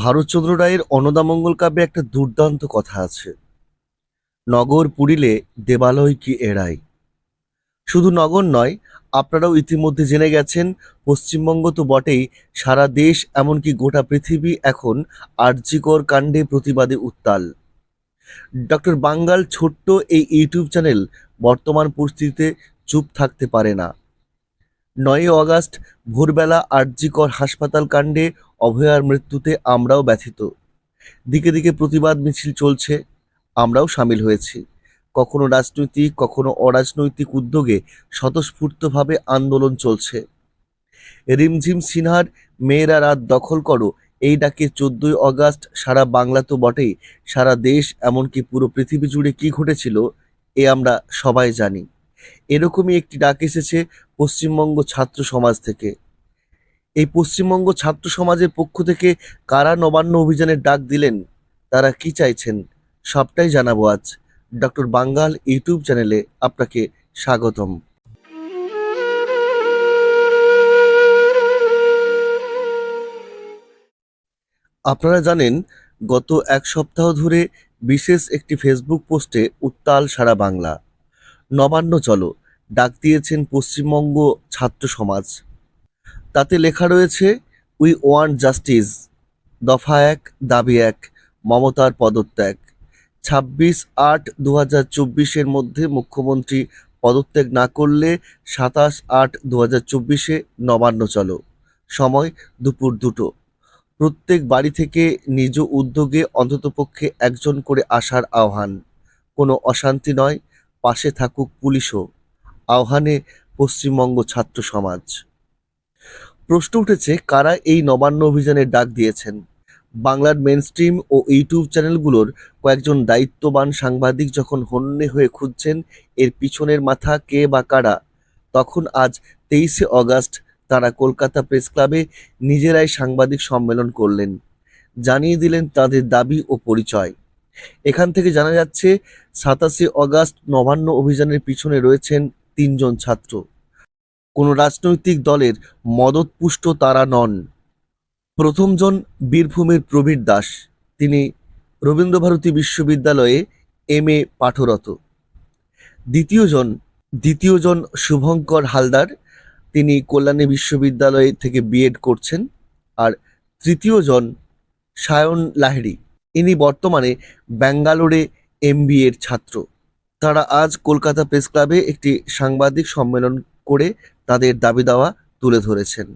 ভারতচন্দ্র রায়ের অন্নদামঙ্গল কাব্যে একটা দুর্দান্ত কথা আছে। নগর পুরিলে দেবালয় কি এড়ায় শুধু নগর নয়, আপনারাও ইতিমধ্যে জেনে গেছেন, পশ্চিমবঙ্গ তো বটেই, সারা দেশ এমনকি গোটা পৃথিবী এখন আর্যিকর কাণ্ডে প্রতিবাদে উত্তাল। ডক্টর বাঙ্গাল ছোট্ট এই ইউটিউব চ্যানেল বর্তমান পরিস্থিতিতে চুপ থাকতে পারে না। নয়ই অগাস্ট ভোরবেলা আরজিকর হাসপাতাল কাণ্ডে অভয়ার মৃত্যুতে আমরাও ব্যথিত। দিকে দিকে প্রতিবাদ মিছিল চলছে, আমরাও সামিল হয়েছি। কখনো রাজনৈতিক, কখনো অরাজনৈতিক উদ্যোগে স্বতঃস্ফূর্তভাবে আন্দোলন চলছে। রিমঝিম সিনহার মেয়েরা রাত দখল করো, এই ডাকে চোদ্দই অগাস্ট সারা বাংলা তো বটেই, সারা দেশ এমনকি পুরো পৃথিবী জুড়ে কি ঘটেছিল, এ আমরা সবাই জানি। এরকমই একটি ডাক এসেছে পশ্চিমবঙ্গ ছাত্র সমাজ থেকে। এই পশ্চিমবঙ্গ ছাত্র সমাজের পক্ষ থেকে কারা নবান্ন অভিযানের ডাক দিলেন, তারা কি চাইছেন, সবটাই জানাব আজ। ডক্টর বাঙ্গাল ইউটিউব চ্যানেলে আপনাকে স্বাগতম। আপনারা জানেন, গত এক সপ্তাহ ধরে বিশেষ একটি ফেসবুক পোস্টে উত্তাল সারা বাংলা। নবান্ন চলো ডাক দিয়েছেন পশ্চিমবঙ্গ ছাত্র সমাজ। তাতে লেখা রয়েছে উই ওয়ান্ট জাস্টিস দফা এক, দাবি এক, মমতার পদত্যাগ। ছাব্বিশ আট দু হাজার চব্বিশের মধ্যে মুখ্যমন্ত্রী পদত্যাগ না করলে সাতাশ আট দু হাজার চব্বিশে নবান্ন চলো। সময় দুপুর দুটো। প্রত্যেক বাড়ি থেকে নিজ উদ্যোগে অন্ততপক্ষে একজন করে আসার আহ্বান। কোনো অশান্তি নয়, পাশে থাকুক পুলিশও। আহ্বানে পশ্চিমবঙ্গ ছাত্র সমাজ। প্রশ্ন উঠেছে, কারা এই নবান্ন অভিযানের ডাক দিয়েছেন? বাংলার মেনস্ট্রিম ও ইউটিউব চ্যানেলগুলোর কয়েকজন দায়িত্ববান সাংবাদিক যখন হন্যে হয়ে খুঁজছেন, এর পিছনের মাথা কে বা কারা? তখন আজ তেইশে অগাস্ট তারা কলকাতা প্রেস ক্লাবে নিজেরাই সাংবাদিক সম্মেলন করলেন। জানিয়ে দিলেন তাদের দাবি ও পরিচয়। এখান থেকে জানা যাচ্ছে, সাতাশে অগাস্ট নবান্ন অভিযানের পিছনে রয়েছেন তিনজন ছাত্র। কোনো রাজনৈতিক দলের মদতপুষ্ট তারা নন। প্রথমজন বীরভূমের প্রবীর দাস। তিনি রবীন্দ্রভারতী বিশ্ববিদ্যালয়ে এম এ পাঠরত। দ্বিতীয়জন দ্বিতীয়জন শুভঙ্কর হালদার। তিনি কল্যাণী বিশ্ববিদ্যালয় থেকে বিএড করছেন। আর তৃতীয়জন সায়ন লাহিড়ী। ইনি বর্তমানে ব্যাঙ্গালোরে এমবিএর ছাত্র। তারা আজ কলকাতা প্রেস ক্লাবে একটি সাংবাদিক সম্মেলন করে তাদের দাবি দাওয়া তুলে ধরেছেন।